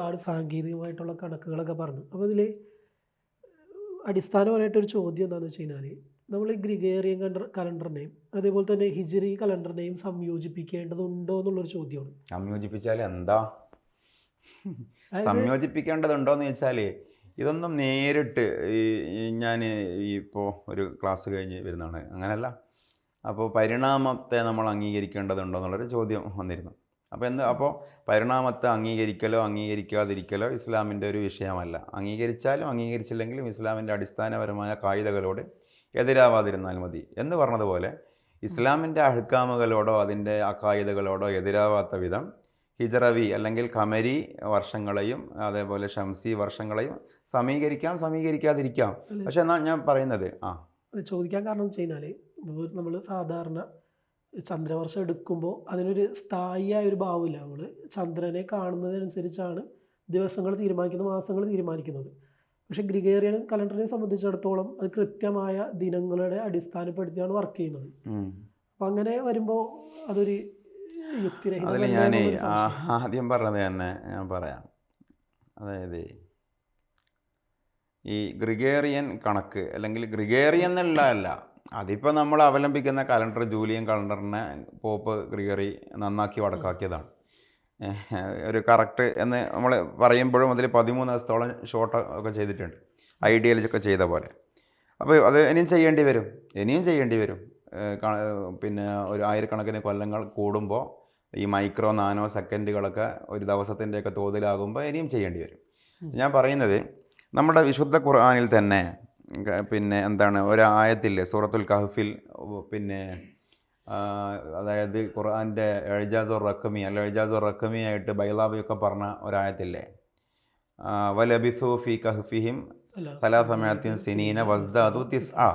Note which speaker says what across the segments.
Speaker 1: ഒരുപാട് സാങ്കേതികമായിട്ടുള്ള കണക്കുകളൊക്കെ പറഞ്ഞു. അപ്പോൾ ഇതിൽ അടിസ്ഥാനപരമായിട്ടൊരു ചോദ്യം എന്താണെന്ന് വെച്ച് കഴിഞ്ഞാൽ നമ്മൾ ഈ ഗ്രിഗേറിയൻ കലണ്ടർ കലണ്ടറിനെയും അതേപോലെ തന്നെ ഹിജറി കലണ്ടറിനെയും സംയോജിപ്പിക്കേണ്ടതുണ്ടോ എന്നുള്ളൊരു ചോദ്യമാണ്.
Speaker 2: സംയോജിപ്പിച്ചാൽ എന്താ?
Speaker 1: സംയോജിപ്പിക്കേണ്ടതുണ്ടോ
Speaker 2: എന്ന് ചോദിച്ചാൽ ഇതൊന്നും നേരിട്ട് ഈ ഞാൻ ഇപ്പോൾ ഒരു ക്ലാസ് കഴിഞ്ഞ് വരുന്നതാണ്. അങ്ങനെയല്ല അപ്പോൾ പരിണാമത്തെ നമ്മൾ അംഗീകരിക്കേണ്ടതുണ്ടോ എന്നുള്ളൊരു ചോദ്യം വന്നിരുന്നു. അപ്പോൾ എന്ത് അപ്പോൾ പരിണാമത്തെ അംഗീകരിക്കലോ അംഗീകരിക്കാതിരിക്കലോ ഇസ്ലാമിന്റെ ഒരു വിഷയമല്ല. അംഗീകരിച്ചാലും അംഗീകരിച്ചില്ലെങ്കിലും ഇസ്ലാമിന്റെ അടിസ്ഥാനപരമായ കായികകളോട് എതിരാവാതിരുന്നാൽ മതി. എന്ന് പറഞ്ഞതുപോലെ ഇസ്ലാമിന്റെ അഹ്കാമുകളോടോ അതിന്റെ അക്കായുധകളോടോ എതിരാവാത്ത വിധം ഹിജറവി അല്ലെങ്കിൽ കമരി വർഷങ്ങളെയും അതേപോലെ ഷംസി വർഷങ്ങളെയും സമീകരിക്കാം സമീകരിക്കാതിരിക്കാം. പക്ഷെ എന്നാൽ ഞാൻ പറയുന്നത്? ആ.
Speaker 1: ചോദിക്കാൻ കാരണം എന്ന് വെച്ച് കഴിഞ്ഞാൽ നമ്മൾ സാധാരണ ചന്ദ്രവർഷം എടുക്കുമ്പോൾ അതിനൊരു സ്ഥായിയായ ഒരു ഭാവമില്ല. നമ്മൾ ചന്ദ്രനെ കാണുന്നതിനനുസരിച്ചാണ് ദിവസങ്ങൾ തീരുമാനിക്കുന്നത് മാസങ്ങൾ തീരുമാനിക്കുന്നത്. പക്ഷേ ഗ്രിഗേറിയൻ കലണ്ടറിനെ സംബന്ധിച്ചിടത്തോളം അത് കൃത്യമായ ദിനങ്ങളുടെ അടിസ്ഥാനപ്പെടുത്തിയാണ് വർക്ക് ചെയ്യുന്നത്. അപ്പം അങ്ങനെ വരുമ്പോൾ അതൊരു
Speaker 2: അതിൽ ഞാൻ ആദ്യം പറഞ്ഞത് തന്നെ ഞാൻ പറയാം. അതായത് ഈ ഗ്രിഗേറിയൻ കണക്ക് അല്ലെങ്കിൽ ഗ്രിഗേറിയൻ എന്നുള്ളതല്ല അതിപ്പോൾ നമ്മൾ അവലംബിക്കുന്ന കലണ്ടർ ജൂലിയൻ കലണ്ടറിനെ പോപ്പ് ഗ്രിഗറി നന്നാക്കി വടക്കാക്കിയതാണ്. ഒരു കറക്റ്റ് എന്ന് നമ്മൾ പറയുമ്പോഴും അതിൽ പതിമൂന്ന് ദിവസത്തോളം ഷോർട്ട് ഒക്കെ ചെയ്തിട്ടുണ്ട്. ഐഡിയലൊക്കെ ചെയ്ത പോലെ. അപ്പോൾ അത് ഇനിയും ചെയ്യേണ്ടി വരും. ഇനിയും ചെയ്യേണ്ടി വരും. പിന്നെ ഒരു ആയിരക്കണക്കിന് കൊല്ലങ്ങൾ കൂടുമ്പോൾ ഈ മൈക്രോ നാനോ സെക്കൻഡുകളൊക്കെ ഒരു ദിവസത്തിന്റെയൊക്കെ തോതിലാകുമ്പോൾ ഇനിയും ചെയ്യേണ്ടി വരും. ഞാൻ പറയുന്നത് നമ്മുടെ വിശുദ്ധ ഖുർആാനിൽ തന്നെ പിന്നെ എന്താണ് ഒരായത്തില്ലേ സൂറത്തുൽ കഹഫിൽ പിന്നെ അതായത് ഖുർആന്റെ എഴുജാസുർ റക്കമി അല്ല എഴുജാസുർ റക്കമി ആയിട്ട് ബൈലാബിയൊക്കെ പറഞ്ഞ ഒരായത്തില്ലേ? വലബിസു ഫി കഹ്ഫിഹിം
Speaker 1: തലാ
Speaker 2: സമയത്തിൻ സിനീന വസ്ദാദു തിസ് ആ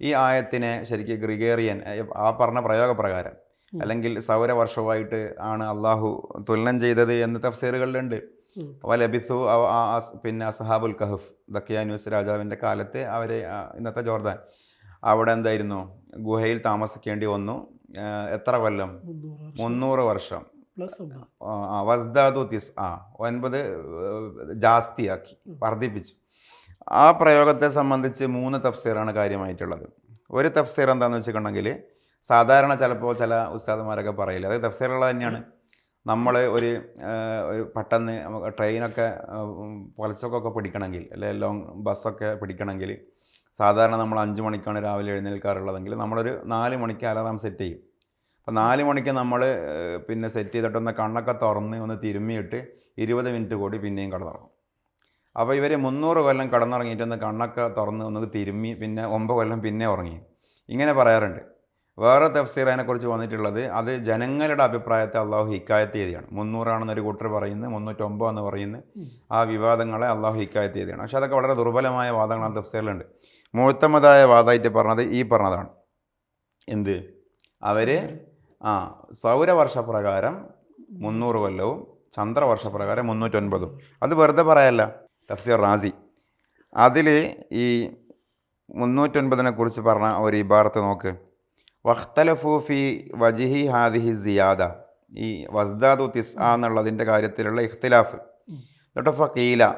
Speaker 2: ഈ ആയത്തിനെ ശരിക്കും ഗ്രിഗേറിയൻ ആ പറഞ്ഞ പ്രയോഗപ്രകാരം. അല്ലെങ്കിൽ സൗരവർഷമായിട്ട് ആണ് അള്ളാഹു തുലനം ചെയ്തത് എന്ന് തഫ്സീറുകളിലുണ്ട്. വലബിസു പിന്നെ അസഹാബുൽ കഹഫ് ദക്കിയാനൂസ് രാജാവിന്റെ കാലത്ത് അവർ ഇന്നത്തെ ജോർദാൻ. അവിടെ എന്തായിരുന്നു? ഗുഹയിൽ താമസിക്കേണ്ടി വന്നു. എത്ര കൊല്ലം?
Speaker 1: മുന്നൂറ് വർഷം.
Speaker 2: വസ്ദാദു തിസ് ആ ഒൻപത് ജാസ്തിയാക്കി വർദ്ധിപ്പിച്ചു. ആ പ്രയോഗത്തെ സംബന്ധിച്ച് മൂന്ന് തഫ്സീറാണ് കാര്യമായിട്ടുള്ളത്. ഒരു തഫ്സീർ എന്താണെന്ന് വെച്ചിട്ടുണ്ടെങ്കിൽ സാധാരണ ചിലപ്പോൾ ചില ഉസ്താദന്മാരൊക്കെ പറയില്ല അത് തഫ്സീറുള്ളത് തന്നെയാണ്. നമ്മൾ ഒരു ഒരു പെട്ടെന്ന് ട്രെയിനൊക്കെ പൊലച്ചൊക്കെ പിടിക്കണമെങ്കിൽ അല്ലെങ്കിൽ ലോങ് ബസ്സൊക്കെ പിടിക്കണമെങ്കിൽ സാധാരണ നമ്മൾ അഞ്ച് മണിക്കാണ് രാവിലെ എഴുന്നേൽക്കാറുള്ളതെങ്കിൽ നമ്മളൊരു നാല് മണിക്ക് അലാറം സെറ്റ് ചെയ്യും. അപ്പോൾ നാല് മണിക്ക് നമ്മൾ പിന്നെ സെറ്റ് ചെയ്തിട്ടൊന്ന് കണ്ണൊക്കെ തുറന്ന് ഒന്ന് തിരുമ്മിയിട്ട് ഇരുപത് മിനിറ്റ് കൂടി പിന്നെയും കടന്നിറങ്ങും. അപ്പോൾ ഇവർ മുന്നൂറ് കൊല്ലം കടന്നിറങ്ങിയിട്ടൊന്ന് കണ്ണൊക്കെ തുറന്ന് ഒന്ന് തിരുമ്മി പിന്നെ ഒമ്പത് കൊല്ലം പിന്നെ ഉറങ്ങി. ഇങ്ങനെ പറയാറുണ്ട്. വേറെ തഫ്സീർ അതിനെക്കുറിച്ച് വന്നിട്ടുള്ളത് അത് ജനങ്ങളുടെ അഭിപ്രായത്തെ അള്ളാഹു ഹിക്കായത്ത് ചെയ്തിയാണ് മുന്നൂറാണെന്നൊരു കൂട്ടർ പറയുന്നത് മുന്നൂറ്റൊമ്പത് എന്ന് പറയുന്നത് ആ വിവാദങ്ങളെ അള്ളാഹു ഹിക്കായത്ത് ചെയ്തിയാണ് പക്ഷേ അതൊക്കെ വളരെ ദുർബലമായ വാദങ്ങളാണ് തഫ്സീറിലുണ്ട്. മൂത്തമതായ വാദമായിട്ട് പറഞ്ഞത് ഈ പറഞ്ഞതാണ്. എന്ത്? അവർ ആ സൗരവർഷപ്രകാരം മുന്നൂറ് കൊല്ലവും ചന്ദ്രവർഷപ്രകാരം മുന്നൂറ്റൊൻപതും. അത് വെറുതെ പറയല്ല. തഫ്സീർ റാസി. അതിൽ ഈ മുന്നൂറ്റൊൻപതിനെ കുറിച്ച് പറഞ്ഞ ഒരു ഇബാറത്ത് നോക്ക്. വഖ്തലഫൂഫി വജിഹി ഹാദിഹി സിയാദ. ഈ വസ്ദാദു തിസ് എന്നുള്ളതിന്റെ കാര്യത്തിലുള്ള ഇഖ്തിലാഫ്. എന്നിട്ട് ഫീല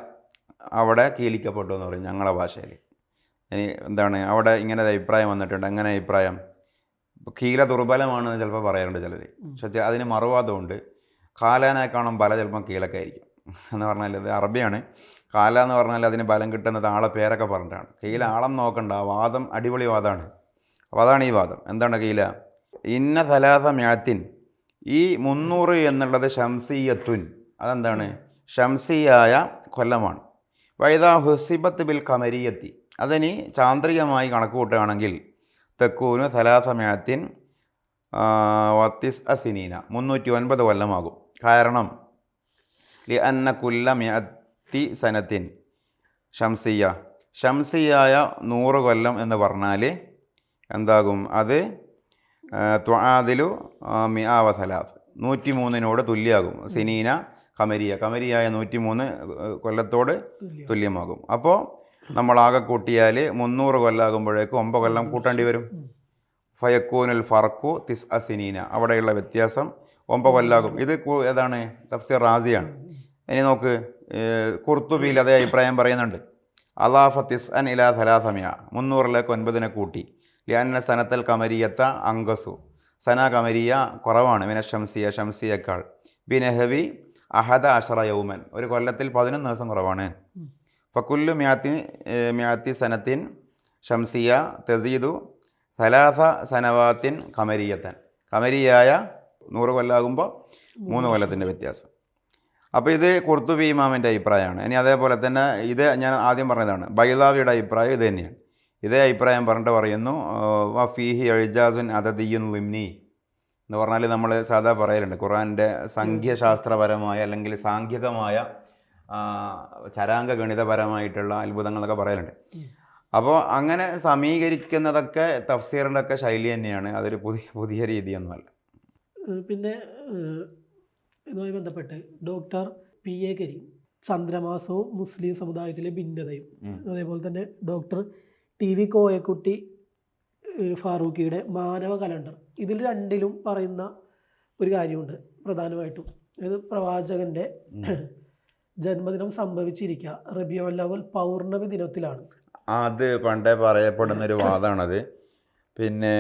Speaker 2: അവിടെ കീലിക്കപ്പെട്ടു എന്ന് പറയും ഞങ്ങളുടെ ഭാഷയിൽ. ഇനി എന്താണ് അവിടെ ഇങ്ങനെ ഒരു അഭിപ്രായം വന്നിട്ടുണ്ട് എങ്ങനെ അഭിപ്രായം? കീല ദുർബലമാണെന്ന് ചിലപ്പോൾ പറയാറുണ്ട് ചിലർ. പക്ഷേ അതിന് മറുവാദമുണ്ട്. കാലാനേക്കാളും ബല ചിലപ്പം കീലൊക്കെ ആയിരിക്കും. എന്ന് പറഞ്ഞാൽ ഇത് അറബിയാണ്. കാല എന്ന് പറഞ്ഞാൽ അതിന് ബലം കിട്ടുന്നത് ആളെ പേരൊക്കെ പറഞ്ഞിട്ടാണ്. കീല ആളം നോക്കണ്ട ആ വാദം അടിപൊളി വാദമാണ്. അപ്പോൾ അതാണ് ഈ വാദം. എന്താണ് കീല? ഇന്ന സലാസ മ്യാത്തിൻ ഈ മുന്നൂറ് എന്നുള്ളത് ഷംസിയത്തുൻ അതെന്താണ്? ഷംസിയായ കൊല്ലമാണ്. വൈദാ ഹുസിബത്ത് ബിൽ കമരിയത്തി അതിനി ചാന്ദ്രികമായി കണക്ക് കൂട്ടുകയാണെങ്കിൽ തെക്കൂന് സലാസമയത്തിൻ വത്തിസ് അസിനീന മുന്നൂറ്റി ഒൻപത് കൊല്ലമാകും. കാരണം ലി അന്ന കുല്ല മ്യത്തി സനത്തിൻ. ഷംസിയ ഷംസിയായ നൂറ് കൊല്ലം എന്ന് പറഞ്ഞാൽ എന്താകും? അത് ത്വാദിലു മിയാവ സലാത്ത് നൂറ്റി മൂന്നിനോട് തുല്യമാകും സിനീന കമരിയ കമരിയായ നൂറ്റി മൂന്ന് കൊല്ലത്തോട്
Speaker 1: തുല്യം.
Speaker 2: തുല്യമാകും. അപ്പോൾ നമ്മളാകെ കൂട്ടിയാൽ മുന്നൂറ് കൊല്ലാകുമ്പോഴേക്കും ഒമ്പത് കൊല്ലം കൂട്ടേണ്ടി വരും. ഫയക്കൂനൽ ഫർക്കു തിസ് അസിനീന അവിടെയുള്ള വ്യത്യാസം ഒമ്പത് കൊല്ലാകും. ഇത് ഏതാണ്? തഫ്സീർ റാസിയാണ്. ഇനി നോക്ക് കുർത്തുബിയിൽ അതേ അഭിപ്രായം പറയുന്നുണ്ട്. അലാഫ തിസ് അൻ ഇലാ ഥലാഥമിയ മുന്നൂറിലേക്ക് ഒൻപതിനെ കൂട്ടി. ലിയാന സനത്തൽ കമരിയത്ത അങ്കസു സന കമരിയ കുറവാണ്. മിന ഷംസിയ ഷംസിയേക്കാൾ. ബിനഹവി അഹദ അഷറ യൗമൻ. ഒരു കൊല്ലത്തിൽ പതിനൊന്ന് ദിവസം കുറവാണ്. ഫക്കുല്ലു മ്യാത്തി മ്യാത്തി സനത്തിൻ ഷംസിയ തെസീദു സലാസ സനവാത്തിൻ കമരിയത്തൻ. കമരിയായ നൂറ് കൊല്ലാകുമ്പോൾ മൂന്ന് കൊല്ലത്തിന്റെ വ്യത്യാസം. അപ്പോൾ ഇത് കുർത്തുബി ഇമാമിന്റെ അഭിപ്രായമാണ്. ഇനി അതേപോലെ തന്നെ ഇത് ഞാൻ ആദ്യം പറഞ്ഞതാണ്. ബൈലാവിയുടെ അഭിപ്രായം ഇത് തന്നെയാണ്. ഇതേ അഭിപ്രായം പറഞ്ഞിട്ട് പറയുന്നു വഫീഹി എഴുജാസുൻ അതദിയുൻ ലിംനി എന്ന് പറഞ്ഞാൽ നമ്മൾ സാധാ പറയലുണ്ട് ഖുറാന്റെ സംഖ്യശാസ്ത്രപരമായ അല്ലെങ്കിൽ സാങ്കേതികമായ ചരാംഗ ചരാങ്ക ഗണിതപരമായിട്ടുള്ള അത്ഭുതങ്ങളൊക്കെ പറയലുണ്ട്. അപ്പോൾ അങ്ങനെ സമീകരിക്കുന്നതൊക്കെ തഫ്സീറിന്റെ ഒക്കെ ശൈലി തന്നെയാണ് അതൊരു പുതിയ പുതിയ രീതിയൊന്നുമല്ല.
Speaker 1: പിന്നെ ഇതുമായി ബന്ധപ്പെട്ട് ഡോക്ടർ പി എ കരീം ചന്ദ്രമാസവും മുസ്ലിം സമുദായത്തിലെ ഭിന്നതയും അതേപോലെ തന്നെ ഡോക്ടർ ടി വി കോയക്കുട്ടി ഫാറൂഖിയുടെ മാനവ കലണ്ടർ. ഇതിൽ രണ്ടിലും പറയുന്ന ഒരു കാര്യമുണ്ട് പ്രധാനമായിട്ടും. അതായത് പ്രവാചകന്റെ ജന്മദിനം സംഭവിച്ചിരിക്കുക. റബിയോല്ലവൽ പൗർണമി ദിനത്തിലാണ്.
Speaker 2: അത് പണ്ടേ പറയപ്പെടുന്ന ഒരു വാദമാണത് പിന്നെ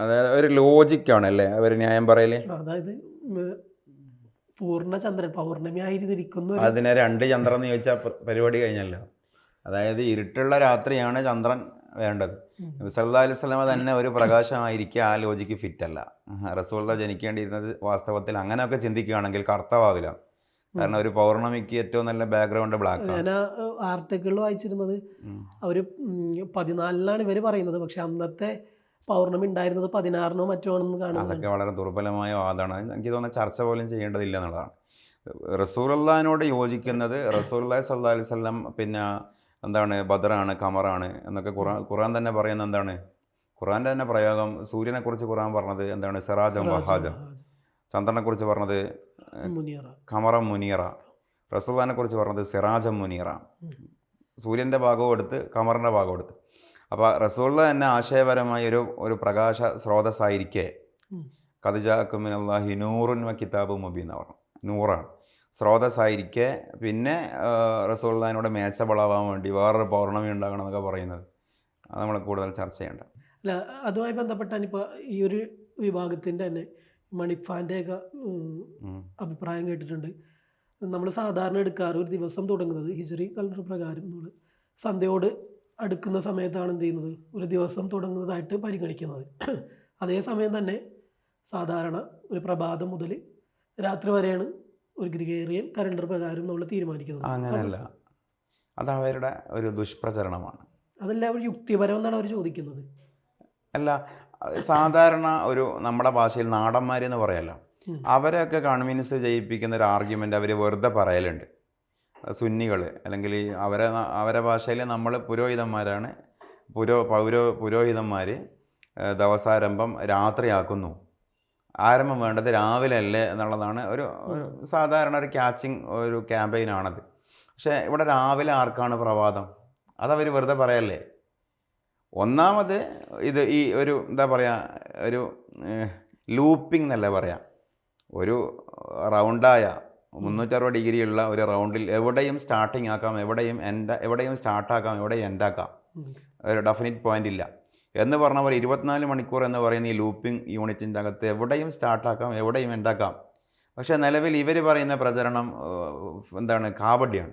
Speaker 2: അതായത് ഒരു ലോജിക്കാണ് അല്ലേ അവർ ന്യായം പറയൽ?
Speaker 1: അതായത് പൂർണചന്ദ്രൻ പൗർണമി ആയിരുന്നിരിക്കുന്നു
Speaker 2: അതിനെ രണ്ട് ചന്ദ്രൻ എന്ന് ചോദിച്ചാൽ പരിപാടി കഴിഞ്ഞല്ലോ. അതായത് ഇരുട്ടുള്ള രാത്രിയാണ് ചന്ദ്രൻ വേണ്ടത്. സല്ലാ അലൈഹി സ്വലാമ തന്നെ ഒരു പ്രകാശമായിരിക്കുക ആ ലോജിക്ക് ഫിറ്റല്ല. റസൂള്ള ജനിക്കേണ്ടിയിരുന്നത് വാസ്തവത്തിൽ അങ്ങനെയൊക്കെ ചിന്തിക്കുകയാണെങ്കിൽ കർത്താവില്ല കാരണം ഒരു പൗർണമിക്ക് ഏറ്റവും നല്ല ബാക്ക്ഗ്രൗണ്ട് ബ്ലാക്ക്
Speaker 1: ഞാൻ ആർട്ടിക്കിളിൽ വായിച്ചിരുന്നത്.
Speaker 2: അവർ
Speaker 1: അവർ പതിനാലിനാണ് ഇവർ പറയുന്നത്. പക്ഷെ അന്നത്തെ പൗർണമി ഉണ്ടായിരുന്നത് പതിനാറിനോ മറ്റോ ആണെന്ന് കാണുന്നുണ്ട്
Speaker 2: അതൊക്കെ വളരെ ദുർബലമായ വാദമാണ്. എനിക്ക് തോന്നുന്ന ചർച്ച പോലും ചെയ്യേണ്ടതില്ല എന്നുള്ളതാണ്. റസൂലുള്ളാഹിനോട് യോജിക്കുന്നത് റസൂലുള്ളാഹി സ്വല്ലല്ലാഹി അലൈഹി വസല്ലം പിന്നെ എന്താണ് ബദറാണ് കമറാണ് എന്നൊക്കെ ഖുറാൻ ഖുറാൻ തന്നെ പറയുന്നത് എന്താണ്? ഖുറാന്റെ തന്നെ പ്രയോഗം സൂര്യനെക്കുറിച്ച് ഖുറാൻ പറഞ്ഞത് എന്താണ്? സിറാജം വഹാജം. ചന്ദ്രനെക്കുറിച്ച് പറഞ്ഞത്
Speaker 1: മുനിയറ
Speaker 2: ഖമറം മുനീറ. റസൂലിനെ കുറിച്ച് പറഞ്ഞത് സിറാജം
Speaker 1: മുനിയറ.
Speaker 2: സൂര്യന്റെ ഭാഗവും എടുത്ത് കമറിന്റെ ഭാഗവും എടുത്ത്. അപ്പോൾ റസൂള്ള തന്നെ ആശയപരമായ ഒരു ഒരു പ്രകാശ സ്രോതസ്സായിരിക്കെ.
Speaker 1: ഉം.
Speaker 2: കതിജാക്കുമിനല്ലാഹി നൂറുൻ വ കിതാബ് മുബീൻ എന്ന് പറഞ്ഞു. നൂറാണ്. സ്രോതസ്സായിരിക്കെ പിന്നെ റസൂള്ളതിനോട് മേച്ചബളാവാൻ വേണ്ടി വേറൊരു പൗർണമി ഉണ്ടാകണം എന്നൊക്കെ പറയുന്നത്. അത് നമ്മൾ കൂടുതൽ ചർച്ച ചെയ്യേണ്ട.
Speaker 1: അല്ല അതുമായി ബന്ധപ്പെട്ടാണ് ഇപ്പോൾ ഈ ഒരു വിഭാഗത്തിന്റെ തന്നെ
Speaker 2: മണിഫാന്റെയൊക്കെ
Speaker 1: അഭിപ്രായം കേട്ടിട്ടുണ്ട്. നമ്മൾ സാധാരണ എടുക്കാറ് ഒരു ദിവസം തുടങ്ങുന്നത് ഹിജറി കലണ്ടർ പ്രകാരം നമ്മൾ സന്ധ്യയോട് അടുക്കുന്ന സമയത്താണ് എന്ത് ചെയ്യുന്നത്? ഒരു ദിവസം തുടങ്ങുന്നതായിട്ട് പരിഗണിക്കുന്നത്. അതേസമയം തന്നെ സാധാരണ ഒരു പ്രഭാതം മുതൽ രാത്രി വരെയാണ് ഒരു ഗ്രിഗേറിയൻ കലണ്ടർ പ്രകാരം നമ്മൾ തീരുമാനിക്കുന്നത്.
Speaker 2: അങ്ങനെയല്ല. അത് അവരുടെ ഒരു ദുഷ്പ്രചരണമാണ്.
Speaker 1: അതല്ല അവർ യുക്തിപരം എന്നാണ് അവർ ചോദിക്കുന്നത്.
Speaker 2: അല്ല സാധാരണ ഒരു നമ്മുടെ ഭാഷയിൽ നാടന്മാരെന്ന് പറയല്ലോ. അവരെയൊക്കെ കൺവിൻസ് ചെയ്യിപ്പിക്കുന്ന ഒരു ആർഗ്യുമെന്റ് അവർ വെറുതെ പറയലുണ്ട്. സുന്നികൾ അല്ലെങ്കിൽ അവരെ അവരെ ഭാഷയിൽ നമ്മൾ പുരോഹിതന്മാരാണ്. പുരോ പൗരോ പുരോഹിതന്മാർ ദിവസാരംഭം രാത്രിയാക്കുന്നു. ആരംഭം വേണ്ടത് രാവിലെ അല്ലേ എന്നുള്ളതാണ് ഒരു സാധാരണ ഒരു ക്യാച്ചിങ് ഒരു ക്യാമ്പയിനാണത് പക്ഷേ ഇവിടെ രാവിലെ ആർക്കാണ് പ്രഭാതം? അതവർ വെറുതെ പറയല്ലേ? ഒന്നാമത് ഇത് ഈ ഒരു എന്താ പറയുക ഒരു ലൂപ്പിംഗ് എന്നല്ലേ പറയാം. ഒരു റൗണ്ടായ മുന്നൂറ്ററുപത് ഡിഗ്രിയുള്ള ഒരു റൗണ്ടിൽ എവിടെയും സ്റ്റാർട്ടിങ് ആക്കാം എവിടെയും എൻഡ് എവിടെയും സ്റ്റാർട്ടാക്കാം എവിടെയും എൻഡാക്കാം. ഒരു ഡെഫിനിറ്റ് പോയിന്റ് ഇല്ല. എന്ന് പറഞ്ഞ പോലെ ഇരുപത്തിനാല് മണിക്കൂർ എന്ന് പറയുന്ന ഈ ലൂപ്പിംഗ് യൂണിറ്റിന്റെ അകത്ത് എവിടെയും സ്റ്റാർട്ടാക്കാം എവിടെയും എൻഡാക്കാം പക്ഷേ നിലവിൽ ഇവർ പറയുന്ന പ്രചരണം എന്താണ് കാബഡിയാണ്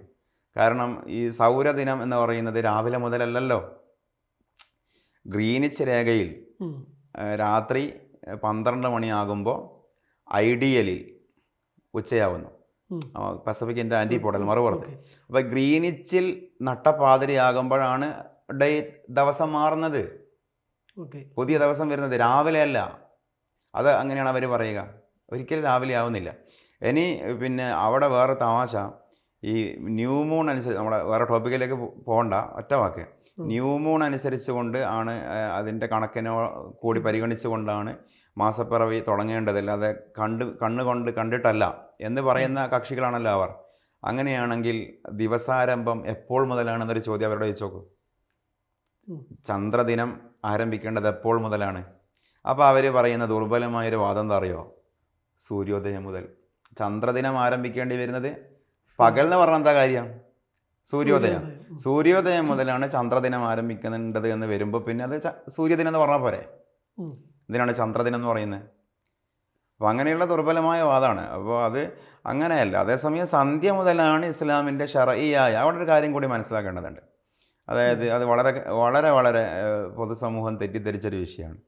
Speaker 2: കാരണം ഈ സൗരദിനം എന്ന് പറയുന്നത് രാവിലെ മുതലല്ലല്ലോ. ഗ്രീനിച്ച് രേഖയിൽ രാത്രി പന്ത്രണ്ട് മണിയാകുമ്പോൾ ഐഡിയലിൽ ഉച്ചയാവുന്നു. പസഫിക്കിന്റെ ആന്റിപോഡൽ മറുപുറത്ത്. അപ്പോൾ ഗ്രീനിച്ചിൽ നട്ടപ്പാതിരിയാകുമ്പോഴാണ് ഡേ ദിവസം മാറുന്നത്. പുതിയ ദിവസം വരുന്നത് രാവിലെ അല്ല. അത് അങ്ങനെയാണ് അവർ പറയുക. ഒരിക്കലും രാവിലെ ആവുന്നില്ല. ഇനി പിന്നെ അവിടെ വേറെ തമാശ. ഈ ന്യൂ മൂൺ അനുസരിച്ച് നമ്മുടെ വേറെ ടോപ്പിക്കിലേക്ക് പോകണ്ട ഒറ്റ വാക്ക്. ന്യൂ മൂൺ അനുസരിച്ച് കൊണ്ട് ആണ് അതിന്റെ കണക്കിനോ കൂടി പരിഗണിച്ചുകൊണ്ടാണ് മാസപ്പിറവി തുടങ്ങേണ്ടത് അല്ലാതെ കണ്ട് കണ്ണുകൊണ്ട് കണ്ടിട്ടല്ല എന്ന് പറയുന്ന കക്ഷികളാണല്ലോ അവർ. അങ്ങനെയാണെങ്കിൽ ദിവസാരംഭം എപ്പോൾ മുതലാണെന്നൊരു ചോദ്യം അവരോട് ചോദിച്ചു നോക്കൂ. ചന്ദ്രദിനം ആരംഭിക്കേണ്ടത് എപ്പോൾ മുതലാണ്? അപ്പോൾ അവർ പറയുന്ന ദുർബലമായൊരു വാദം എന്താ അറിയോ? സൂര്യോദയം മുതൽ. ചന്ദ്രദിനം ആരംഭിക്കേണ്ടി വരുന്നത് പകൽ എന്ന് പറഞ്ഞാൽ എന്താ കാര്യം? സൂര്യോദയം. സൂര്യോദയം. മുതലാണ് ചന്ദ്രദിനം ആരംഭിക്കുന്നുണ്ടത് എന്ന് വരുമ്പോൾ പിന്നെ അത് സൂര്യദിനം എന്ന് പറഞ്ഞാൽ പോരെ? ഇതിനാണ് ചന്ദ്രദിനം എന്ന് പറയുന്നത്? അപ്പോൾ അങ്ങനെയുള്ള ദുർബലമായ വാദമാണ്. അപ്പോൾ അത് അങ്ങനെയല്ല. അതേസമയം സന്ധ്യ മുതലാണ് ഇസ്ലാമിന്റെ ഷറയിയായ അവിടെ ഒരു കാര്യം കൂടി മനസ്സിലാക്കേണ്ടതുണ്ട്. അതായത് അത് വളരെ വളരെ വളരെ പൊതുസമൂഹം തെറ്റിദ്ധരിച്ചൊരു വിഷയമാണ്.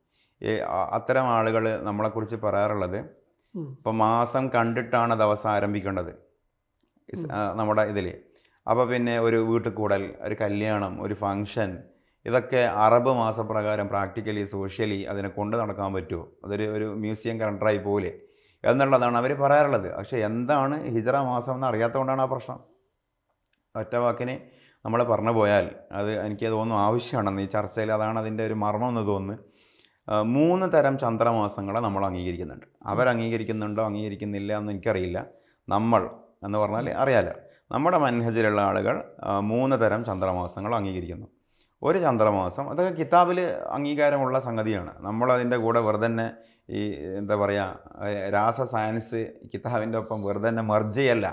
Speaker 2: ഈ അത്തരം ആളുകൾ നമ്മളെക്കുറിച്ച് പറയാറുള്ളത് ഇപ്പം മാസം കണ്ടിട്ടാണ് ദിവസം ആരംഭിക്കേണ്ടത്. നമ്മുടെ ഇതിൽ അപ്പോൾ പിന്നെ ഒരു വീട്ടുകൂടൽ ഒരു കല്യാണം ഒരു ഫങ്ഷൻ ഇതൊക്കെ അറബ് മാസപ്രകാരം പ്രാക്ടിക്കലി സോഷ്യലി അതിനെ കൊണ്ട് നടക്കാൻ പറ്റുമോ? അതൊരു ഒരു മ്യൂസിയം കലണ്ടറായി പോലെ എന്നുള്ളതാണ് അവർ പറയാറുള്ളത്. പക്ഷേ എന്താണ് ഹിജറ മാസം എന്ന് അറിയാത്തതുകൊണ്ടാണ് ആ പ്രശ്നം. ഒറ്റ വാക്കിന് നമ്മൾ പറഞ്ഞു പോയാൽ അത് എനിക്ക് തോന്നുന്നു ആവശ്യമാണെന്ന് ഈ ചർച്ചയിൽ അതാണ് അതിന്റെ ഒരു മർമ്മം എന്ന് തോന്നുന്നു മൂന്ന് തരം ചന്ദ്രമാസങ്ങളെ നമ്മൾ അംഗീകരിക്കുന്നുണ്ട്. അവർ അംഗീകരിക്കുന്നുണ്ടോ അംഗീകരിക്കുന്നില്ല എന്ന് എനിക്കറിയില്ല. നമ്മൾ എന്ന് പറഞ്ഞാൽ അറിയാലോ നമ്മുടെ മൻഹജിലുള്ള ആളുകൾ മൂന്ന് തരം ചന്ദ്രമാസങ്ങൾ അംഗീകരിക്കുന്നു. ഒരു ചന്ദ്രമാസം അതൊക്കെ കിതാബിൽ അംഗീകാരമുള്ള സംഗതിയാണ്. നമ്മളതിന്റെ കൂടെ വെറുതെ തന്നെ ഈ എന്താ പറയുക രാസ സയൻസ് കിതാബിന്റെ ഒപ്പം വെറുതെ തന്നെ മെർജ്
Speaker 1: അപ്പോൾ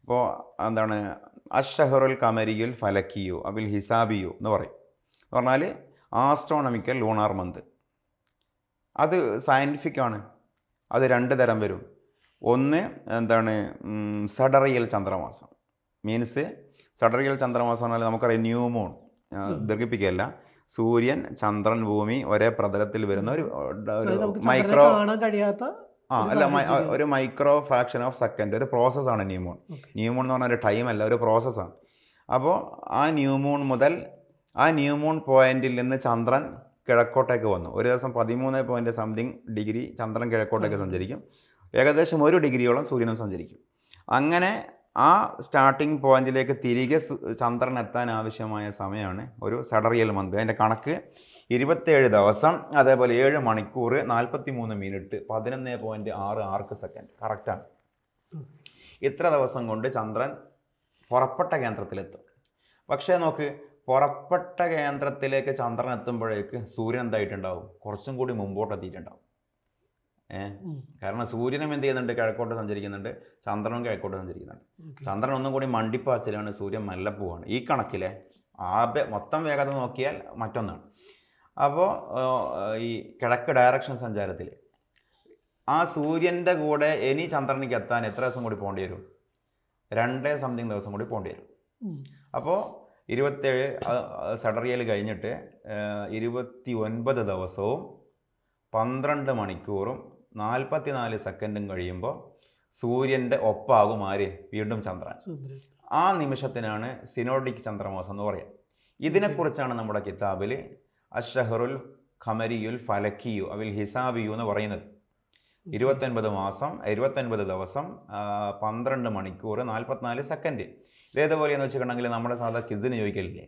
Speaker 2: ഇപ്പോൾ എന്താണ് അഷഹറുൽ കമരിയുൽ ഫലക്കിയോ അബിൽ ഹിസാബിയോ എന്ന് പറയും. എന്ന് പറഞ്ഞാൽ ആസ്ട്രോണമിക്കൽ ലൂണാർ മന്ത് അത് സയന്റിഫിക് ആണ്. അത് രണ്ട് തരം വരും. ഒന്ന് എന്താണ് സഡറിയൽ ചന്ദ്രമാസം. മീൻസ് സഡറിയൽ ചന്ദ്രമാസം പറഞ്ഞാൽ നമുക്കറിയാം ന്യൂ മൂൺ. ദീർഘിപ്പിക്കുകയല്ല. സൂര്യൻ ചന്ദ്രൻ ഭൂമി ഒരേ പ്രതലത്തിൽ വരുന്ന ഒരു മൈക്രോ
Speaker 1: കാണാൻ കഴിയാത്ത
Speaker 2: ആ അല്ല ഒരു മൈക്രോ ഫ്രാക്ഷൻ ഓഫ് സെക്കൻഡ് ഒരു പ്രോസസ്സാണ് ന്യൂമോൺ. ന്യൂമൂൺ എന്ന് പറഞ്ഞാൽ ഒരു ടൈം അല്ല ഒരു പ്രോസസ്സാണ് അപ്പോൾ ആ ന്യൂമൂൺ മുതൽ ആ ന്യൂമൂൺ പോയിന്റിൽ നിന്ന് ചന്ദ്രൻ കിഴക്കോട്ടേക്ക് വന്നു. ഒരു ദിവസം പതിമൂന്ന് പോയിന്റ് സംതിങ് ഡിഗ്രി ചന്ദ്രൻ കിഴക്കോട്ടേക്ക് സഞ്ചരിക്കും. ഏകദേശം ഒരു ഡിഗ്രിയോളം സൂര്യനും സഞ്ചരിക്കും. അങ്ങനെ ആ സ്റ്റാർട്ടിംഗ് പോയിന്റിലേക്ക് തിരികെ ചന്ദ്രൻ എത്താൻ ആവശ്യമായ സമയമാണ്. ഒരു സഡറിയൽ മന്ത്. അതിന്റെ കണക്ക് ഇരുപത്തേഴ് ദിവസം അതേപോലെ ഏഴ് മണിക്കൂർ നാൽപ്പത്തി മൂന്ന് മിനിറ്റ് പതിനൊന്ന് പോയിന്റ് ആറ് ആർക്ക് സെക്കൻഡ് കറക്റ്റാണ്. ഇത്ര ദിവസം കൊണ്ട് ചന്ദ്രൻ പുറപ്പെട്ട കേന്ദ്രത്തിലെത്തും. പക്ഷേ നോക്ക് പുറപ്പെട്ട കേന്ദ്രത്തിലേക്ക് ചന്ദ്രൻ എത്തുമ്പോഴേക്ക് സൂര്യൻ എന്തായിട്ടുണ്ടാവും? കുറച്ചും കൂടി മുമ്പോട്ട് എത്തിയിട്ടുണ്ടാവും. കാരണം സൂര്യനും എന്ത് ചെയ്യുന്നുണ്ട്? കിഴക്കോട്ട് സഞ്ചരിക്കുന്നുണ്ട്. ചന്ദ്രനും കിഴക്കോട്ട് സഞ്ചരിക്കുന്നുണ്ട്. ചന്ദ്രൻ ഒന്നും കൂടി മണ്ടിപ്പാച്ചിലാണ് സൂര്യൻ മെല്ലെ പോവാണ്. ഈ കണക്കിലെ ആപ മൊത്തം വേഗത നോക്കിയാൽ മറ്റൊന്നാണ്. അപ്പോൾ ഈ കിഴക്ക് ഡയറക്ഷൻ സഞ്ചാരത്തിൽ ആ സൂര്യന്റെ കൂടെ ഇനി ചന്ദ്രനിക്ക് എത്താൻ എത്ര ദിവസം കൂടി പോകേണ്ടി വരും? രണ്ടേ സംതിങ് ദിവസം കൂടി പോകേണ്ടി വരും. അപ്പോൾ ഇരുപത്തേഴ് സെഡറിയൽ കഴിഞ്ഞിട്ട് ഇരുപത്തി ഒൻപത് ദിവസവും പന്ത്രണ്ട് മണിക്കൂറും നാൽപ്പത്തി നാല് സെക്കൻഡും കഴിയുമ്പോൾ സൂര്യന്റെ ഒപ്പാകും ആര്? വീണ്ടും ചന്ദ്രൻ. ആ നിമിഷത്തിനാണ് സിനോഡിക് ചന്ദ്രമാസം എന്ന് പറയുക ഇതിനെക്കുറിച്ചാണ് നമ്മുടെ കിതാബിൽ അഷഹറുൽ ഖമരിയുൽ ഫലക്കിയു അവിൽ ഹിസാബിയു എന്ന് പറയുന്നത്. ഇരുപത്തൊൻപത് മാസം ഇരുപത്തൊൻപത് ദിവസം പന്ത്രണ്ട് മണിക്കൂർ നാൽപ്പത്തിനാല് സെക്കൻഡ് ഇതേതുപോലെയെന്ന് വെച്ചിട്ടുണ്ടെങ്കിൽ നമ്മുടെ സാധാ കിസിന് ചോദിക്കലില്ലേ?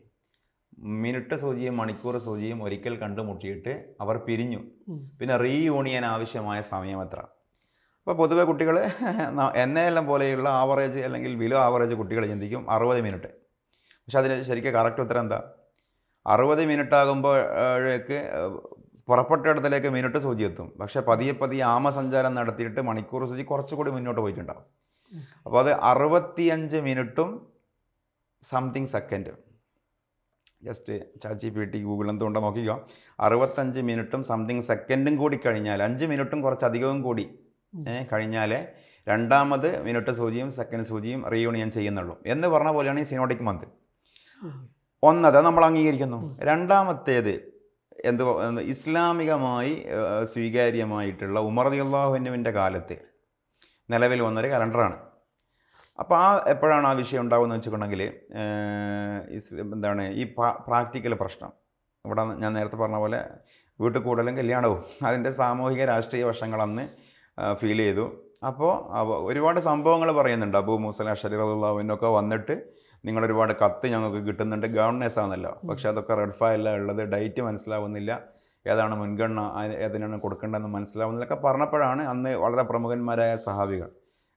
Speaker 2: മിനിറ്റ് സൂചിയും മണിക്കൂർ സൂചിയും ഒരിക്കൽ കണ്ടുമുട്ടിയിട്ട് അവർ പിരിഞ്ഞു. പിന്നെ റീയൂണിയൻ ആവശ്യമായ സമയം എത്ര? അപ്പോൾ പൊതുവെ കുട്ടികൾ എന്നെയെല്ലാം പോലെയുള്ള ആവറേജ് അല്ലെങ്കിൽ ബിലോ ആവറേജ് കുട്ടികൾ ചിന്തിക്കും അറുപത് മിനിറ്റ്. പക്ഷെ അതിന് ശരിക്കും കറക്റ്റ് ഉത്തരം എന്താ? അറുപത് മിനിറ്റ് ആകുമ്പോഴേക്ക് പുറപ്പെട്ടിടത്തിലേക്ക് മിനിറ്റ് സൂചി എത്തും. പക്ഷേ പതിയെ പതിയെ ആമസഞ്ചാരം നടത്തിയിട്ട് മണിക്കൂർ സൂചി കുറച്ചുകൂടി മുന്നോട്ട് പോയിട്ടുണ്ടാവും. അപ്പോൾ അത് അറുപത്തിയഞ്ച് മിനിറ്റും something second just ChatGPT Google എന്തുകൊണ്ടോ നോക്കിക്കുക അറുപത്തഞ്ച് മിനിറ്റും സംതിങ് സെക്കൻഡും കൂടി കഴിഞ്ഞാൽ അഞ്ച് മിനിറ്റും കുറച്ചധികവും കൂടി കഴിഞ്ഞാൽ കഴിഞ്ഞാലേ രണ്ടാമത് മിനിറ്റ് സൂചിയും സെക്കൻഡ് സൂചിയും റീയൂണിയൻ ചെയ്യുന്നുള്ളൂ. എന്ന് പറഞ്ഞ പോലെയാണ് ഈ സിനോഡിക് മന്ത്. ഒന്നത് നമ്മൾ അംഗീകരിക്കുന്നു. രണ്ടാമത്തേത് എന്ത് എന്ത് ഇസ്ലാമികമായി സ്വീകാര്യമായിട്ടുള്ള ഉമർ അള്ളാഹുവിന്റെ കാലത്ത് നിലവിൽ വന്നൊരു കലണ്ടറാണ് അപ്പോൾ ആ എപ്പോഴാണ് ആ വിഷയം ഉണ്ടാകുന്നത് വെച്ചിട്ടുണ്ടെങ്കിൽ എന്താണ് ഈ പ്രാക്ടിക്കൽ പ്രശ്നം. ഇവിടെ ഞാൻ നേരത്തെ പറഞ്ഞ പോലെ വീട്ടിൽ കൂടുതലും കല്യാണവും അതിന്റെ സാമൂഹിക രാഷ്ട്രീയ വശങ്ങൾ അന്ന് ഫീൽ ചെയ്തു. അപ്പോൾ ഒരുപാട് സംഭവങ്ങൾ പറയുന്നുണ്ട്. അബൂ മുസല ഷരീറുള്ളവിനൊക്കെ വന്നിട്ട് നിങ്ങൾ ഒരുപാട് കത്ത് ഞങ്ങൾക്ക് കിട്ടുന്നുണ്ട്. ഗവർണേഴ്സ് ആണല്ലോ. പക്ഷേ അതൊക്കെ റെഡ് ഫയലാണ് ഉള്ളത്. ഡേറ്റ് മനസ്സിലാവുന്നില്ല. ഏതാണ് മുൻഗണന ഏതിനാണ് കൊടുക്കേണ്ടതെന്ന് മനസ്സിലാവുന്നില്ലൊക്കെ പറഞ്ഞപ്പോഴാണ് അന്ന് വളരെ പ്രമുഖന്മാരായ സഹാബികൾ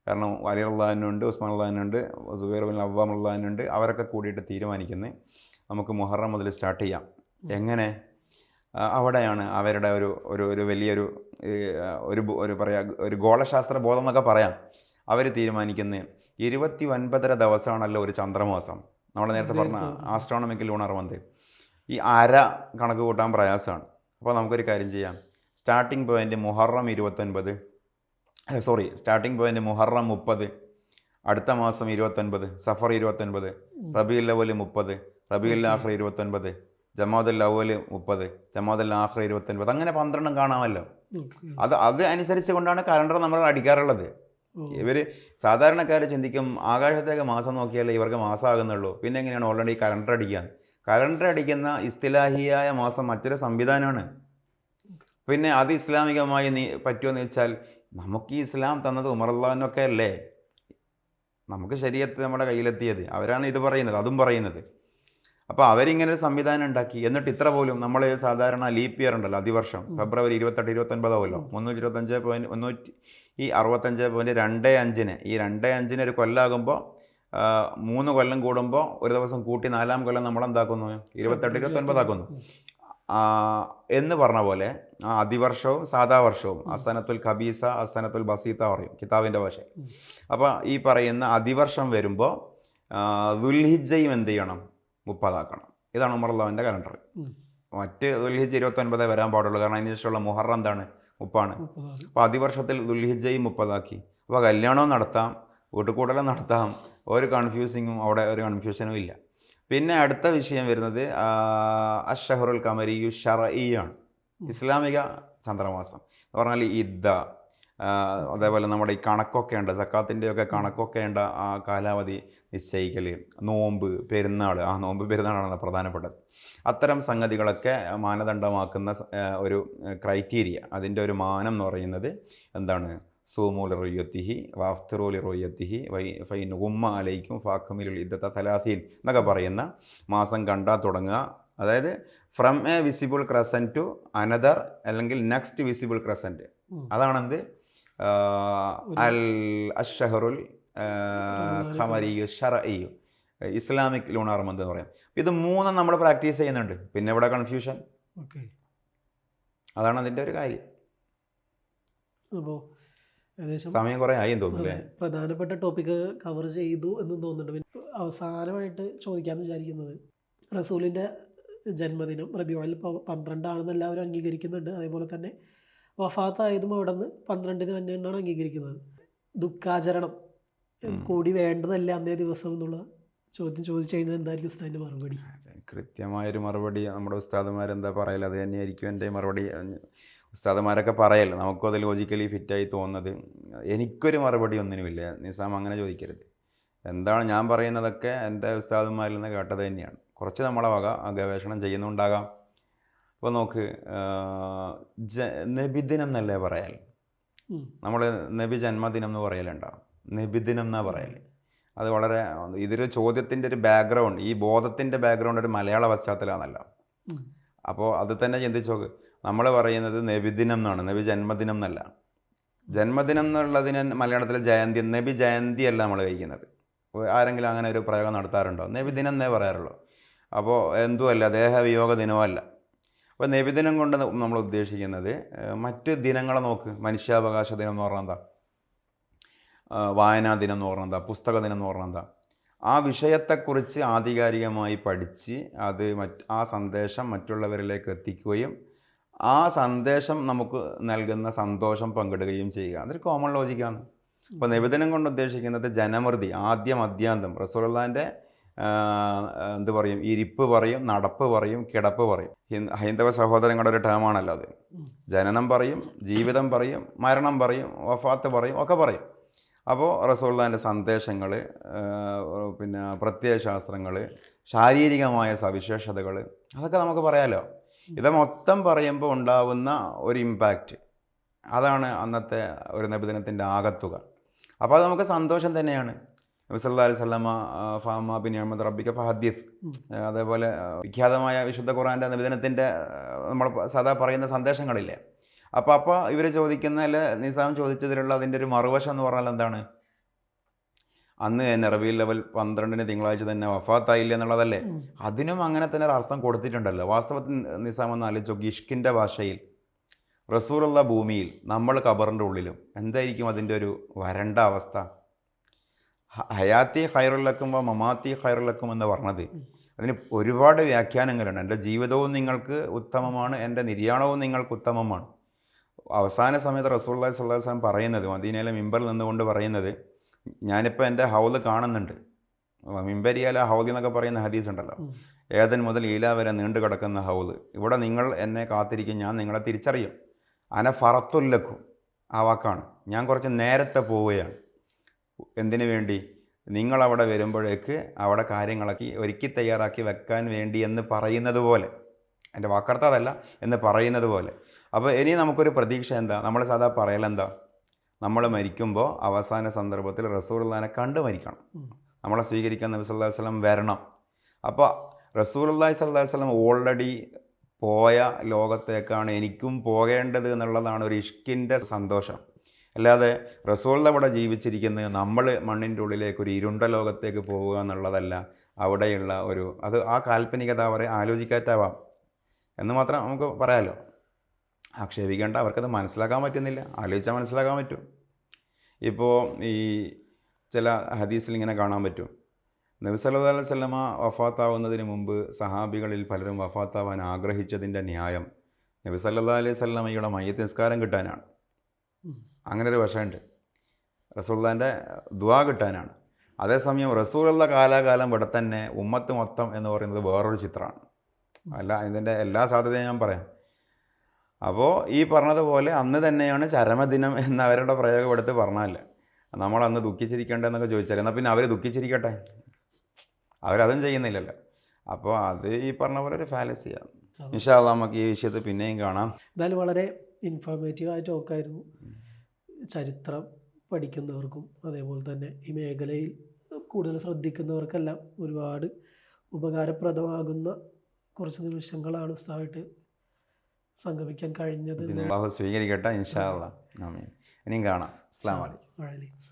Speaker 2: കാരണം അലി അള്ളഹാനുണ്ട് ഉസ്മാൻ അള്ളഹാനുണ്ട് സുബൈർ ബിൻ അവ്വാം അള്ളഹാനുണ്ട് അവരൊക്കെ കൂടിയിട്ട് തീരുമാനിക്കുന്നത് നമുക്ക് മുഹറം മുതൽ സ്റ്റാർട്ട് ചെയ്യാം. എങ്ങനെ? അവിടെയാണ് അവരുടെ ഒരു ഒരു ഒരു വലിയൊരു ഒരു ഒരു പറയാ ഒരു ഗോളശാസ്ത്ര ബോധം എന്നൊക്കെ പറയാം. അവർ തീരുമാനിക്കുന്നത് ഇരുപത്തി ഒൻപതര ദിവസമാണല്ലോ ഒരു ചന്ദ്രമാസം. നമ്മൾ നേരത്തെ പറഞ്ഞ. ആസ്ട്രോണമിക്കൽ ലൂണർ മന്ത് ഈ അര കണക്ക് കൂട്ടാൻ പ്രയാസമാണ്. അപ്പോൾ നമുക്കൊരു കാര്യം ചെയ്യാം. സ്റ്റാർട്ടിംഗ് പോയിന്റ് മുഹറം ഇരുപത്തൊൻപത് സോറി സ്റ്റാർട്ടിംഗ് പോയിന്റ് മുഹറം മുപ്പത് അടുത്ത മാസം ഇരുപത്തൊൻപത് സഫർ ഇരുപത്തൊൻപത് റബിയുൽ അവൽ മുപ്പത് റബിയുൽ ആഹ്ർ ഇരുപത്തൊൻപത് ജമാദുൽ അവൽ മുപ്പത് ജമാദുൽ ആഹ്ർ ഇരുപത്തൊൻപത് അങ്ങനെ പന്ത്രണ്ടും കാണാമല്ലോ. അത് അത് അനുസരിച്ച് കൊണ്ടാണ് കലണ്ടർ നമ്മൾ അടിക്കാറുള്ളത്.
Speaker 1: ഇവർ
Speaker 2: ഇവർ സാധാരണക്കാർ ചിന്തിക്കും ആകാശത്തേക്ക് മാസം നോക്കിയാലേ ഇവർക്ക് മാസമാകുന്നുള്ളൂ. പിന്നെ എങ്ങനെയാണ് ഓൾറെഡി കലണ്ടർ അടിക്കാൻ? കലണ്ടർ അടിക്കുന്ന ഇസ്തിലാഹിയായ മാസം മറ്റൊരു സംവിധാനമാണ്. പിന്നെ അത് ഇസ്ലാമികമായി നീ പറ്റുമെന്ന് വെച്ചാൽ നമുക്ക് ഈ ഇസ്ലാം തന്നത് ഉമറല്ലാനൊക്കെ അല്ലേ നമുക്ക് ശരീരത്ത് നമ്മുടെ കയ്യിലെത്തിയത്. അവരാണ് ഇത് പറയുന്നത് അതും പറയുന്നത്. അപ്പോൾ അവരിങ്ങനെ ഒരു സംവിധാനം ഉണ്ടാക്കി. എന്നിട്ട് ഇത്ര പോലും നമ്മൾ സാധാരണ ലീപ്പ് ഇയർ ഉണ്ടല്ലോ അതിവർഷം ഫെബ്രുവരി ഇരുപത്തെട്ട് ഇരുപത്തൊൻപതാവുമല്ലോ മുന്നൂറ്റി ഇരുപത്തഞ്ച് പോയിന്റ് മുന്നൂറ്റി ഈ അറുപത്തഞ്ച് പോയിന്റ് രണ്ട് അഞ്ചിന്. ഈ രണ്ട് അഞ്ചിന് ഒരു കൊല്ലാകുമ്പോൾ മൂന്ന് കൊല്ലം കൂടുമ്പോൾ ഒരു ദിവസം കൂട്ടി നാലാം കൊല്ലം നമ്മൾ എന്താക്കുന്നു ഇരുപത്തെട്ട് ഇരുപത്തൊൻപതാക്കുന്നു. എന്ന് പറഞ്ഞ പോലെ അതിവർഷവും സാധാ വർഷവും അസനത്തുൽ ഖബീസ അസനത്തുൽ ബസീത പറയും കിതാബിന്റെ ഭാഷ. അപ്പോൾ ഈ പറയുന്ന അതിവർഷം വരുമ്പോൾ ദുൽഹിജയും എന്ത് ചെയ്യണം? മുപ്പതാക്കണം. ഇതാണ് ഉമർലാവിന്റെ കലണ്ടർ. മറ്റ് ദുൽഹിജ് ഇരുപത്തൊൻപതേ വരാൻ പാടുള്ളൂ. കാരണം അതിന് ശേഷമുള്ള മുഹറം എന്താണ്? മുപ്പാണ് അപ്പോൾ അതിവർഷത്തിൽ ദുൽഹിജയും മുപ്പതാക്കി. അപ്പോൾ കല്യാണവും നടത്താം വീട്ടുകൂടലും നടത്താം. ഒരു കൺഫ്യൂസിങ്ങും അവിടെ ഒരു കൺഫ്യൂഷനും ഇല്ല. പിന്നെ അടുത്ത വിഷയം വരുന്നത് അഷഹറുൽ കമരിയു ഷറയാണ് ഇസ്ലാമിക ചന്ദ്രമാസം. എന്ന് പറഞ്ഞാൽ ഇദ്ദ അതേപോലെ നമ്മുടെ ഈ കണക്കൊക്കെ ഉണ്ട് സക്കാത്തിന്റെയൊക്കെ കണക്കൊക്കെ ഉണ്ട് ആ കാലാവധി നിശ്ചയിക്കൽ നോമ്പ് പെരുന്നാൾ ആ നോമ്പ് പെരുന്നാളാണ് പ്രധാനപ്പെട്ടത്. അത്തരം സംഗതികളൊക്കെ മാനദണ്ഡമാക്കുന്ന ഒരു ക്രൈറ്റീരിയ അതിന്റെ ഒരു മാനം എന്ന് പറയുന്നത് എന്താണ്? സൂമൂൽ റൊയ്യത്തിഹി വാഫ്തിറോലി റൊയ്യത്തിഹി വൈ ഫൈൻ ഉമ്മ അലൈക്കും ഫാഖമിലുൽ ഇദ്ദത്ത തലാഥീൻ എന്നൊക്കെ പറയുന്ന മാസം കണ്ടാൽ തുടങ്ങുക. അതായത് from a visible crescent to another അല്ലെങ്കിൽ നെക്സ്റ്റ് വിസിബിൾ
Speaker 1: ക്രസന്റ്.
Speaker 2: അതാണെന്ത്? അൽ അഷഹറുൽ ഖമരിയു ഷറയു ഇസ്ലാമിക് ലൂണാർ മന്ത് എന്ന് പറയാം. ഇത് മൂന്നും നമ്മൾ പ്രാക്ടീസ് ചെയ്യുന്നുണ്ട്. പിന്നെ ഇവിടെ കൺഫ്യൂഷൻ.
Speaker 1: ഓക്കെ.
Speaker 2: അതാണ് അതിന്റെ ഒരു കാര്യം.
Speaker 1: അപ്പോൾ
Speaker 2: സമയം കുറെ ആയി തോന്നുന്നു
Speaker 1: പ്രധാനപ്പെട്ട ടോപ്പിക് കവർ ചെയ്തു എന്ന് തോന്നുന്നുണ്ട്. പിന്നെ അവസാനമായിട്ട് ചോദിക്കാമെന്ന് വിചാരിക്കുന്നത് റസൂലിന്റെ ജന്മദിനം റബിയോയിൽ പന്ത്രണ്ടാണെന്ന് എല്ലാവരും അംഗീകരിക്കുന്നുണ്ട്. അതേപോലെ തന്നെ വഫാത്തായതും അവിടെ നിന്ന് പന്ത്രണ്ടിന് തന്നെയാണ് അംഗീകരിക്കുന്നത്. ദുഃഖാചരണം കൂടി വേണ്ടതല്ല അന്നേ ദിവസം എന്നുള്ള ചോദ്യം ചോദിച്ചു കഴിഞ്ഞാൽ എന്തായിരിക്കും ഉസ്താദിന്റെ മറുപടി?
Speaker 2: കൃത്യമായൊരു മറുപടി. നമ്മുടെ ഉസ്താദുമാരെന്താ പറയല? അത് തന്നെയായിരിക്കും എന്റെ മറുപടി. ഉസ്താദുമാരൊക്കെ പറയല്ലോ നമുക്കും അത് ലോജിക്കലി ഫിറ്റായി തോന്നുന്നത്. എനിക്കൊരു മറുപടി ഒന്നിനുമില്ല. നിസാം അങ്ങനെ ചോദിക്കരുത്. എന്താണ് ഞാൻ പറയുന്നതൊക്കെ എന്റെ ഉസ്താദന്മാരിൽ നിന്ന് കേട്ടത് തന്നെയാണ്. കുറച്ച് നമ്മളെ വക ഗവേഷണം ചെയ്യുന്നുണ്ടാകാം. അപ്പോൾ നോക്ക് ജ നബിദിനം എന്നല്ലേ പറയാൽ. നമ്മൾ നബി ജന്മദിനം എന്ന് പറയലുണ്ടോ നബിദിനം എന്നാ പറയൽ അത് വളരെ ഇതൊരു ചോദ്യത്തിന്റെ ഒരു ബാക്ക്ഗ്രൗണ്ട് ഈ ബോധത്തിന്റെ ബാക്ക്ഗ്രൗണ്ട് ഒരു മലയാള പശ്ചാത്തലമാണല്ലോ അപ്പോൾ അത് തന്നെ ചിന്തിച്ചു നോക്ക്. നമ്മൾ പറയുന്നത് നബിദിനം എന്നാണ്. നബി ജന്മദിനം എന്നല്ല. ജന്മദിനം എന്നുള്ളതിന് മലയാളത്തിൽ ജയന്തി നബി ജയന്തി അല്ല നമ്മൾ കഴിക്കുന്നത്. ആരെങ്കിലും അങ്ങനെ ഒരു പ്രയോഗം നടത്താറുണ്ടോ? നബിദിനം എന്നേ പറയാറുള്ളൂ. അപ്പോൾ എന്തുമല്ല ദേഹവിയോഗ ദിനവും അല്ല അപ്പോൾ നബിദിനം കൊണ്ട് നമ്മൾ ഉദ്ദേശിക്കുന്നത് മറ്റ് ദിനങ്ങളെ നോക്ക്. മനുഷ്യാവകാശ ദിനം എന്ന് പറഞ്ഞാൽ എന്താ? വായനാ ദിനം എന്ന് പറഞ്ഞാൽ എന്താ? പുസ്തക ദിനം എന്ന് പറഞ്ഞാൽ എന്താ? ആ വിഷയത്തെക്കുറിച്ച് ആധികാരികമായി പഠിച്ച് അത് മറ്റ് ആ സന്ദേശം മറ്റുള്ളവരിലേക്ക് എത്തിക്കുകയും ആ സന്ദേശം നമുക്ക് നൽകുന്ന സന്തോഷം പങ്കിടുകയും ചെയ്യുക. അതൊരു കോമൺ ലോജിക്കാണ് അപ്പോൾ നിവേദനം കൊണ്ട് ഉദ്ദേശിക്കുന്നത് ജനമൃതി ആദ്യം അദ്യാന്തം റസൂലുള്ളാന്റെ എന്ത് പറയും? ഇരിപ്പ് പറയും നടപ്പ് പറയും കിടപ്പ് പറയും. ഹൈന്ദവ സഹോദരങ്ങളുടെ ഒരു ടേമാണല്ലോ അത്. ജനനം പറയും ജീവിതം പറയും മരണം പറയും വഫാത്ത് പറയും ഒക്കെ പറയും. അപ്പോൾ റസൂള്ളാന്റെ സന്ദേശങ്ങൾ പിന്നെ പ്രത്യയശാസ്ത്രങ്ങൾ ശാരീരികമായ സവിശേഷതകൾ അതൊക്കെ നമുക്ക് പറയാലോ? ഇത് മൊത്തം പറയുമ്പോൾ ഉണ്ടാവുന്ന ഒരു ഇമ്പാക്റ്റ് അതാണ് അന്നത്തെ ഒരു നബിദിനത്തിന്റെ ആകത്തുക. അപ്പോൾ അത് നമുക്ക് സന്തോഷം തന്നെയാണ്. നബി സല്ലല്ലാഹു അലൈഹി വസല്ലമ ഫാമ ബിൻ അഹമ്മദ് റബ്ബിക ഫഹദ്യത്ത് അതേപോലെ വിഖ്യാതമായ വിശുദ്ധ ഖുറാന്റെ നബിദിനത്തിന്റെ നമ്മൾ സദാ പറയുന്ന സന്ദേശങ്ങളില്ലേ. അപ്പോൾ അപ്പോൾ ഇവർ ചോദിക്കുന്ന അല്ലെ നിസാം ചോദിച്ചതിലുള്ള അതിന്റെ ഒരു മറുവശം എന്ന് പറഞ്ഞാൽ എന്താണ്? അന്ന് തന്നെ റബീൽ ലെവൽ പന്ത്രണ്ടിന് തിങ്കളാഴ്ച തന്നെ വഫാത്തായില്ല എന്നുള്ളതല്ലേ? അതിനും അങ്ങനെ തന്നെ ഒരു അർത്ഥം കൊടുത്തിട്ടുണ്ടല്ലോ. വാസ്തവത്തിൽ നിസാം എന്ന് ആലോചിച്ചോ ഗിഷ്കിന്റെ ഭാഷയിൽ റസൂറുള്ള ഭൂമിയിൽ നമ്മൾ കബറിന്റെ ഉള്ളിലും എന്തായിരിക്കും അതിന്റെ ഒരു വരണ്ട അവസ്ഥ? ഹയാത്തി ഹൈറുള്ളക്കും വ മമാത്തി ഹൈറുള്ളക്കും എന്ന് പറഞ്ഞത് അതിന് ഒരുപാട് വ്യാഖ്യാനങ്ങളുണ്ട്. എന്റെ ജീവിതവും നിങ്ങൾക്ക് ഉത്തമമാണ് എന്റെ നിര്യാണവും നിങ്ങൾക്ക് ഉത്തമമാണ്. അവസാന സമയത്ത് റസൂള്ളി സ്വല്ലല്ലാഹു അലൈഹി വസല്ലം പറയുന്നത് മദീനയിലെ മിമ്പറിൽ നിന്നുകൊണ്ട് പറയുന്നത് ഞാനിപ്പോൾ എന്റെ ഹൗൽ കാണുന്നുണ്ട്. മിമ്പരിയാല ഹൗദി എന്നൊക്കെ പറയുന്ന ഹദീസ് ഉണ്ടല്ലോ ഏതൻ മുതൽ ഈല വരെ നീണ്ടു കിടക്കുന്ന ഹൗദ് ഇവിടെ നിങ്ങൾ എന്നെ കാത്തിരിക്കും ഞാൻ നിങ്ങളെ തിരിച്ചറിയും. അന ഫറത്തുല്ലക്കും ആ വാക്കാണ്. ഞാൻ കുറച്ച് നേരത്തെ പോവുകയാണ്. എന്തിനു വേണ്ടി? നിങ്ങളവിടെ വരുമ്പോഴേക്ക് അവിടെ കാര്യങ്ങളൊക്കെ ഒരുക്കി തയ്യാറാക്കി വെക്കാൻ വേണ്ടി എന്ന് പറയുന്നത് പോലെ. എന്റെ വാക്കർത്ഥതല്ല എന്ന് പറയുന്നത് പോലെ. അപ്പോൾ ഇനി നമുക്കൊരു പ്രതീക്ഷ എന്താ? നമ്മൾ സാധാ പറയലെന്താ? നമ്മൾ മരിക്കുമ്പോൾ അവസാന സന്ദർഭത്തിൽ റസൂലുള്ളാനെ കണ്ട് മരിക്കണം. നമ്മളെ സ്വീകരിക്കാൻ നബി അലൈഹി വസല്ലം വരണം. അപ്പോൾ റസൂലുള്ളാഹി അലൈഹി വസല്ലം ഓൾറെഡി പോയ ലോകത്തേക്കാണ് എനിക്കും പോകേണ്ടത് എന്നുള്ളതാണ് ഒരു ഇഷ്കിന്റെ സന്തോഷം. അല്ലാതെ റസൂളിന്റെ അവിടെ ജീവിച്ചിരിക്കുന്നത് നമ്മൾ മണ്ണിന്റെ ഉള്ളിലേക്ക് ഒരു ഇരുണ്ട ലോകത്തേക്ക് പോവുക എന്നുള്ളതല്ല അവിടെയുള്ള ഒരു അത് ആ കാൽപ്പനികത അവരെ ആലോചിക്കാറ്റാവാം. എന്ന് മാത്രം നമുക്ക് പറയാമല്ലോ ആക്ഷേപിക്കേണ്ട അവർക്കത് മനസ്സിലാക്കാൻ പറ്റുന്നില്ല. ആലോചിച്ചാൽ മനസ്സിലാക്കാൻ പറ്റും. ഇപ്പോൾ ഈ ചില ഹദീസിൽ ഇങ്ങനെ കാണാൻ പറ്റും. നബി സല്ലല്ലാഹു അലൈഹി വസല്ലമ വഫാത്താവുന്നതിന് മുമ്പ് സഹാബികളിൽ പലരും വഫാത്താവാൻ ആഗ്രഹിച്ചതിന്റെ ന്യായം നബി സല്ലല്ലാഹു അലൈഹി വസല്ലമയുടെ മയ്യത്ത് നിസ്കാരം കിട്ടാനാണ്. അങ്ങനെ ഒരു വശമുണ്ട്. റസൂള്ളാന്റെ ദുവാ കിട്ടാനാണ്. അതേസമയം റസൂലുള്ള കാലാകാലം ഇവിടെ തന്നെ ഉമ്മത്ത് മൊത്തം എന്ന് പറയുന്നത് വേറൊരു ചിത്രമാണ്. അല്ല ഇതിന്റെ എല്ലാ സാധ്യതയും ഞാൻ പറയാം. അപ്പോൾ ഈ പറഞ്ഞതുപോലെ അന്ന് തന്നെയാണ് ചരമദിനം എന്ന് അവരുടെ പ്രയോഗം എടുത്ത് പറഞ്ഞല്ലേ നമ്മൾ അന്ന് ദുഃഖിച്ചിരിക്കേണ്ടതെന്നൊക്കെ ചോദിച്ചാൽ എന്നാൽ പിന്നെ അവർ ദുഃഖിച്ചിരിക്കട്ടെ? അവരതും ചെയ്യുന്നില്ലല്ലോ. അപ്പോൾ അത് ഈ പറഞ്ഞ പോലെ ഒരു ഫാലസിയാണ് ഇൻഷാല്ല നമുക്ക് ഈ വിഷയത്തിൽ പിന്നെയും കാണാം.
Speaker 1: എന്നാലും വളരെ ഇൻഫോർമേറ്റീവ് ആയ ടോക്കായിരുന്നു ചരിത്രം പഠിക്കുന്നവർക്കും അതേപോലെ തന്നെ ഈ മേഖലയിൽ കൂടുതൽ ശ്രദ്ധിക്കുന്നവർക്കെല്ലാം ഒരുപാട് ഉപകാരപ്രദമാകുന്ന കുറച്ച് നിമിഷങ്ങളാണ് ഉസ്താവായിട്ട് സംഗമിക്കാൻ കഴിഞ്ഞത്
Speaker 2: അള്ളാഹു സ്വീകരിക്കട്ടെ ഇൻഷാ ഇനിയും കാണാം. അസ്ലാം
Speaker 1: വലൈക്കും